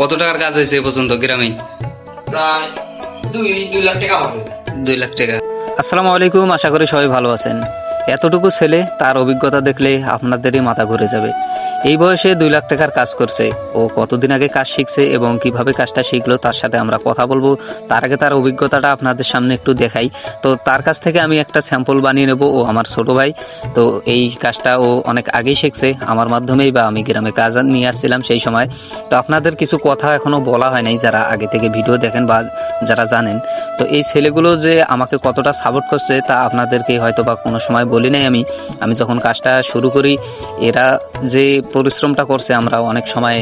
কত টাকার কাজ হয়েছে এ পর্যন্ত গ্রামে? প্রায় দুই দুই লাখ টাকা হবে। দুই লাখ টাকা। আসসালামু আলাইকুম আশা করি সবাই ভালো আছেন। এতটুকু ছেলে তার অভিজ্ঞতা দেখলে আপনাদেরই মাথা ঘুরে যাবে। এই বয়সে দুই লাখ টাকার কাজ করছে। ও কতদিন আগে কাজ শিখছে এবং কীভাবে কাজটা শিখলো তার সাথে আমরা কথা বলব। তার আগে তার অভিজ্ঞতাটা আপনাদের সামনে একটু দেখাই। তো তার কাছ থেকে আমি একটা স্যাম্পল বানিয়ে নেব, ও আমার ছোট ভাই। তো এই কাজটা ও অনেক আগেই শিখছে। আমার মাধ্যমেই বা আমি গ্রামে কাজ নিয়ে আসছিলাম সেই সময়। তো আপনাদের কিছু কথা এখনও বলা হয় নাই, যারা আগে থেকে ভিডিও দেখেন বা যারা জানেন। তো এই ছেলেগুলো যে আমাকে কতটা সাপোর্ট করছে তা আপনাদেরকে হয়তো বা কোনো সময় বলি নাই আমি। আমি যখন কাজটা শুরু করি, এরা যে পরিশ্রমটা করছে আমরা অনেক সময়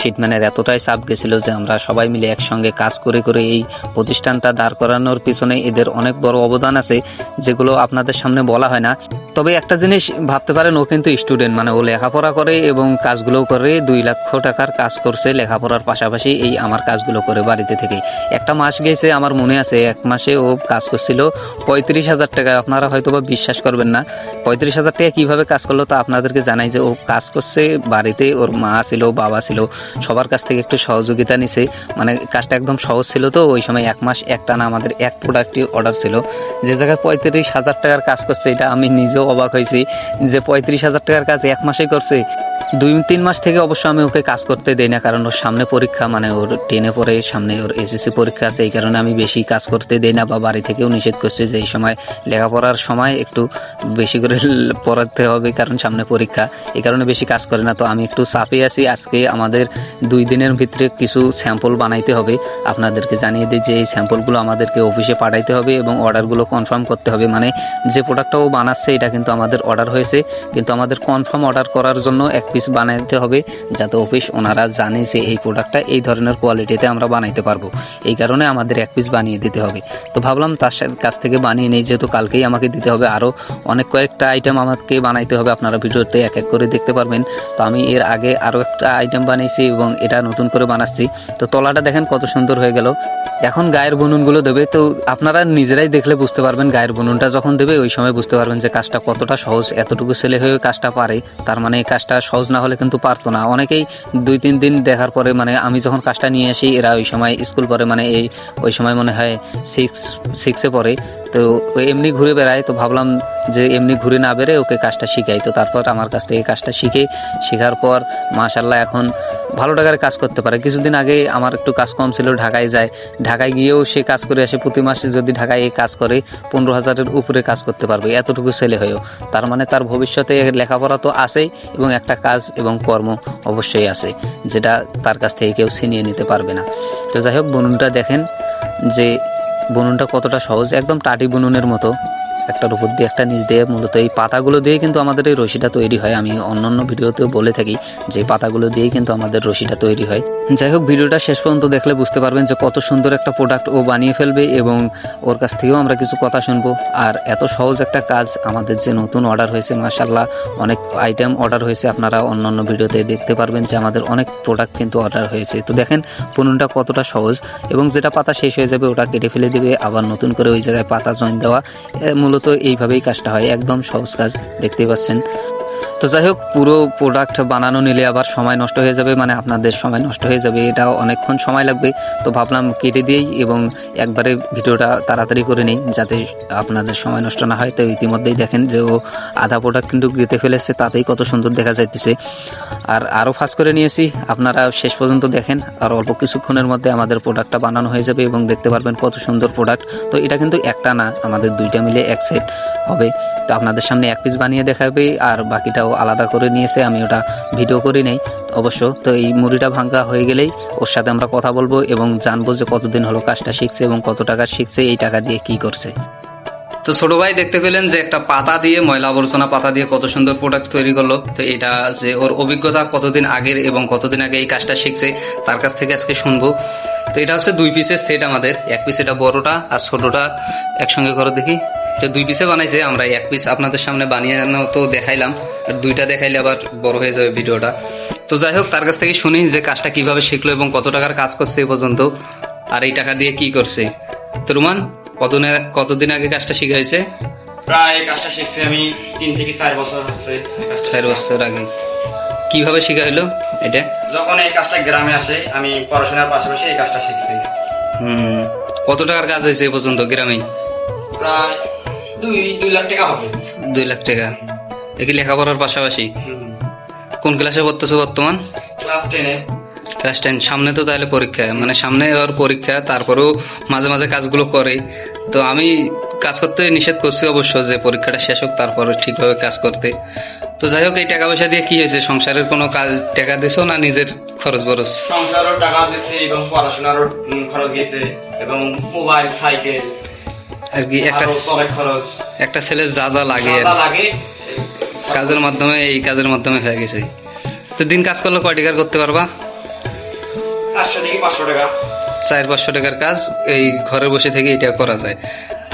শিটম্যানের এতটাই চাপ গেছিল যে আমরা সবাই মিলে একসঙ্গে কাজ করে করে এই প্রতিষ্ঠানটা দাঁড় করানোর পিছনে এদের অনেক বড় অবদান আছে, যেগুলো আপনাদের সামনে বলা হয় না। তবে একটা জিনিস ভাবতে পারেন, ও কিন্তু স্টুডেন্ট মানে ও লেখাপড়া করে এবং কাজগুলো করে দুই লক্ষ টাকার কাজ করছে লেখাপড়ার পাশাপাশি এই আমার কাজগুলো করে বাড়িতে থেকে। একটা মাস গেছে, আমার মনে আছে, এক মাসে ও কাজ করছিল পঁয়ত্রিশ হাজার টাকা। আপনারা হয়তো বা বিশ্বাস করবেন না, পঁয়ত্রিশ হাজার টাকা কীভাবে কাজ করল তা আপনাদেরকে জানাই যে ও কাজ করছে, বাড়িতে ওর মা ছিল, বাবা ছিল সবার কাছ থেকে একটু সহযোগিতা নিছে। মানে কাজটা একদম সহজ ছিল তো, ওই সময় এক মাস একটানা আমাদের এক প্রোডাক্টই অর্ডার ছিল। যে জায়গায় পঁয়ত্রিশ হাজার টাকার কাজ করছে, এটা আমি নিজেও অবাক হয়েছি যে পঁয়ত্রিশ হাজার টাকার কাজ এক মাসেই করছে। দুই, তিন মাস থেকে অবশ্য আমি ওকে কাজ করতে দেই না, কারণ ওর সামনে পরীক্ষা মানে ওর টেনে পরে সামনে ওর এসএসসি পরীক্ষা আছে, এই কারণে আমি বেশি কাজ করতে দেই না বা বাড়ি থেকেও নিষেধ করছে যে এই সময় লেখাপড়ার সময় একটু বেশি করে পড়াতে হবে, কারণ সামনে পরীক্ষা, এই কারণে বেশি কাজ করে না। তো আমি একটু চাপে আছি, আজকে আমাদের দুই দিনের ভিতরে কিছু স্যাম্পল বানাইতে হবে। আপনাদেরকে জানিয়ে দিই যে এই স্যাম্পলগুলো আমাদেরকে অফিসে পাঠাইতে হবে এবং অর্ডারগুলো কনফার্ম করতে হবে। মানে যে প্রোডাক্টটা ও বানাচ্ছে, এটা কিন্তু আমাদের অর্ডার হয়েছে। কিন্তু আমাদের কনফার্ম অর্ডার করার জন্য এক পিস বানাইতে হবে, যাতে অফিস ওনারা জানে যে এই প্রোডাক্টটা এই ধরনের কোয়ালিটিতে আমরা বানাইতে পারব। এই কারণে আমাদের এক পিস বানিয়ে দিতে হবে। তো ভাবলাম তার কাছ থেকে বানিয়ে নেই, যেহেতু কালকেই আমাকে দিতে হবে। আরও অনেক কয়েকটা আইটেম আমাকে বানাইতে হবে। আপনারা ভিডিওতে এক এক করে দেখতে পারবেন। তো আমি এর আগে আরও একটা আইটেম বানিয়েছি এবং এটা নতুন করে বানাচ্ছি। তো তলাটা দেখেন কত সুন্দর হয়ে গেল। এখন গায়ের বুনুনগুলো দেবে। তো আপনারা নিজেরাই দেখলে বুঝতে পারবেন গায়ের বুনুনটা যখন দেবে, ওই সময় বুঝতে পারবেন যে কাজটা কতটা সহজ, এতটুকু ছেলে হয়ে কাজটা পারে। তার মানে এই কাজটা সহজ না হলে কিন্তু পারতো না। অনেকেই দুই, তিন দিন দেখার পরে মানে আমি যখন কাজটা নিয়ে আসি, এরা ওই সময় স্কুল পরে মানে এই, ওই সময় মনে হয় সিক্স সিক্সে পড়ে। তো এমনি ঘুরে বেড়ায়। তো ভাবলাম যে এমনি ঘুরে না বেড়ে ওকে কাজটা শিখাই। তো তারপর আমার কাছ থেকে কাজটা শিখে, শেখার পর মাশাল্লাহ এখন ভালো টাকার কাজ করতে পারে। কিছুদিন আগে আমার একটু কাজ কম ছিল, ঢাকায় যায়। ঢাকায় গিয়েও সে কাজ করে আসে। প্রতি মাসে যদি ঢাকায় এই কাজ করে, পনেরো হাজারের উপরে কাজ করতে পারবে। এতটুকু ছেলে হয়েও। তার মানে তার ভবিষ্যতে লেখাপড়া তো আছেই এবং একটা কাজ এবং কর্ম অবশ্যই আছে, যেটা তার কাছ থেকে কেউ ছিনিয়ে নিতে পারবে না। তো যাই হোক, বনুনটা দেখেন যে বুনুনটা কতটা সহজ। একদম টাটি বুনুনের মতো। একটার উপর দিয়ে একটা নিচ দিয়ে মূলত এই পাতাগুলো দিয়ে কিন্তু আমাদের এই রশিটা তৈরি হয়। আমি অন্যান্য ভিডিওতেও বলে থাকি যে পাতাগুলো দিয়েই কিন্তু আমাদের রশিটা তৈরি হয়। যাই হোক ভিডিওটা শেষ পর্যন্ত দেখলে বুঝতে পারবেন যে কত সুন্দর একটা প্রোডাক্ট ও বানিয়ে ফেলবে এবং ওর কাছ থেকেও আমরা কিছু কথা শুনব। আর এত সহজ একটা কাজ আমাদের যে নতুন অর্ডার হয়েছে মাশাল্লাহ অনেক আইটেম অর্ডার হয়েছে। আপনারা অন্যান্য ভিডিওতে দেখতে পারবেন যে আমাদের অনেক প্রোডাক্ট কিন্তু অর্ডার হয়েছে। তো দেখেন পুনুনটা কতটা সহজ এবং যেটা পাতা শেষ হয়ে যাবে ওটা কেটে ফেলে দেবে আবার নতুন করে ওই জায়গায় পাতা জয়েন দেওয়া এ, মূলত এইভাবেই কাজটা হয়। একদম সহজ কাজ দেখতে পাচ্ছেন। তো যাই হোক, পুরো প্রোডাক্ট বানানো নিলে আবার সময় নষ্ট হয়ে যাবে মানে আপনাদের সময় নষ্ট হয়ে যাবে এটা অনেকক্ষণ সময় লাগবে। তো ভাবলাম কেটে দিয়েই এবং একবারে ভিডিওটা তাড়াতাড়ি করে নিই, যাতে আপনাদের সময় নষ্ট না হয়। তো ইতিমধ্যেই দেখেন যে ও আধা প্রোডাক্ট কিন্তু গেঁথে ফেলেছে, তাতেই কত সুন্দর দেখা যাইতেছে। আর আরও ফাস্ট করে নিয়েছি, আপনারা শেষ পর্যন্ত দেখেন, আর অল্প কিছুক্ষণের মধ্যে আমাদের প্রোডাক্টটা বানানো হয়ে যাবে এবং দেখতে পারবেন কত সুন্দর প্রোডাক্ট তো এটা কিন্তু একটা না, আমাদের দুইটা মিলে এক সেট হবে। তো আপনাদের সামনে এক পিস বানিয়ে দেখাবে, আর বাকিটাও আলাদা করে নিয়েছে, আমি ওটা ভিডিও করি নাই। অবশ্য, তো এই মুড়িটা ভাঙ্গা হয়ে গেলেই ওর সাথে আমরা কথা বলব এবং জানব যে কতদিন হলো কাজটা শিখছে এবং কত টাকা শিখছে, এই টাকা দিয়ে কি করছে। তো ছোট ভাই, দেখতে পেলেন যে একটা পাতা দিয়ে, ময়লা আবর্জনা পাতা দিয়ে কত সুন্দর প্রোডাক্ট তৈরি করল। তো এটা যে ওর অভিজ্ঞতা কতদিন আগের এবং কতদিন আগে এই কাজটা শিখছে, তার কাছ থেকে আজকে শুনব। তো এটা হচ্ছে দুই পিসের সেট আমাদের। এক পিস এটা বড়টা আর ছোটটা একসঙ্গে করো দেখি। তো দুই পিসে বানাইছে আমরা এক পিস আপনাদের সামনে বানিয়ে তো দেখাইলাম আর দুইটা দেখাইলে আবার বড় হয়ে যাবে ভিডিওটা। তো যাই হোক তার কাছ থেকে শুনি যে কাজটা কীভাবে শিখলো এবং কত টাকার কাজ করছে এই পর্যন্ত আর এই টাকা দিয়ে কি করছে। তো রুমান কতদিন কতদিন আগে কাজটা শিখা হয়েছে? প্রায় কাজটা শিখছি আমি তিন থেকে চার বছর হচ্ছে চার বছর আগে। কীভাবে শেখা হলো এটা? যখন এই কাজটা গ্রামে আসে আমি পড়াশোনার পাশাপাশি এই কাজটা শিখছি। হুম কত টাকার কাজ হয়েছে এ পর্যন্ত গ্রামে? প্রায় দুই দুই লাখ টাকা হবে। দুই লাখ টাকা। দেখি লেখাপড়ার পাশাপাশি? কোন ক্লাসে পড়তেছো বর্তমান? ক্লাস টেনে ক্লাস টেন সামনে তো তাহলে পরীক্ষা। মানে সামনে ওর পরীক্ষা তারপরেও মাঝে মাঝে কাজগুলো করে। তো আমি কাজ করতে নিষেধ করছি অবশ্য যে পরীক্ষাটা শেষ হোক তারপরে ঠিকভাবে কাজ করতে। তো যাই হোক এই টাকা পয়সা দিয়ে কি হয়েছে? সংসারের কোনো কাজ টাকা দিছো না নিজের খরচ বরচ? সংসারও টাকা দিচ্ছি এবং পড়াশোনারও খরচ গেছে এবং মোবাইল সাইকেল আর কি একটা একটা ছেলে যা যা লাগে। কাজের মাধ্যমে এই কাজের মাধ্যমে হয়ে গেছে। তো দিন কাজ করলে কয় টাকার করতে পারবা? চারশো থেকে পাঁচশো টাকা। চার পাঁচশো টাকার কাজ এই ঘরে বসে থেকে এটা করা যায়।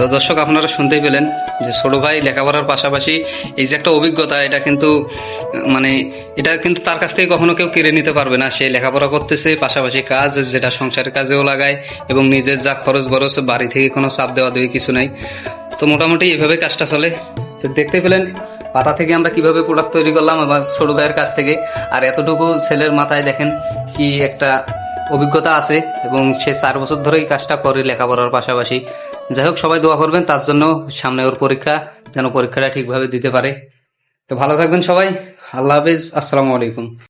তো দর্শক, আপনারা শুনতেই পেলেন যে ছোট ভাই লেখাপড়ার পাশাপাশি এই যে একটা অভিজ্ঞতা, এটা কিন্তু মানে এটা কিন্তু তার কাছ থেকে কখনো কেউ কেড়ে নিতে পারবে না। সে লেখাপড়া করতেছে, পাশাপাশি কাজ, যেটা সংসারের কাজেও লাগায় এবং নিজের যা খরচ বরচ, বাড়ি থেকে কোনো চাপ দেওয়া দেওয়ি কিছু নাই। তো মোটামুটি এইভাবে কাজটা চলে। তো দেখতে পেলেন পাতা থেকে আমরা কীভাবে প্রোডাক্ট তৈরি করলাম আমার ছোট ভাইয়ের কাছ থেকে। আর এতটুকু ছেলের মাথায় দেখেন কি একটা অভিজ্ঞতা আছে এবং সে চার বছর ধরেই কাজটা করে লেখাপড়ার পাশাপাশি। যাই হোক, সবাই দোয়া করবেন, তার জন্য সামনে ওর পরীক্ষা, যেন পরীক্ষাটা ঠিকভাবে দিতে পারে। তো ভালো থাকবেন সবাই, আল্লাহ হাফিজ, আসসালামু আলাইকুম।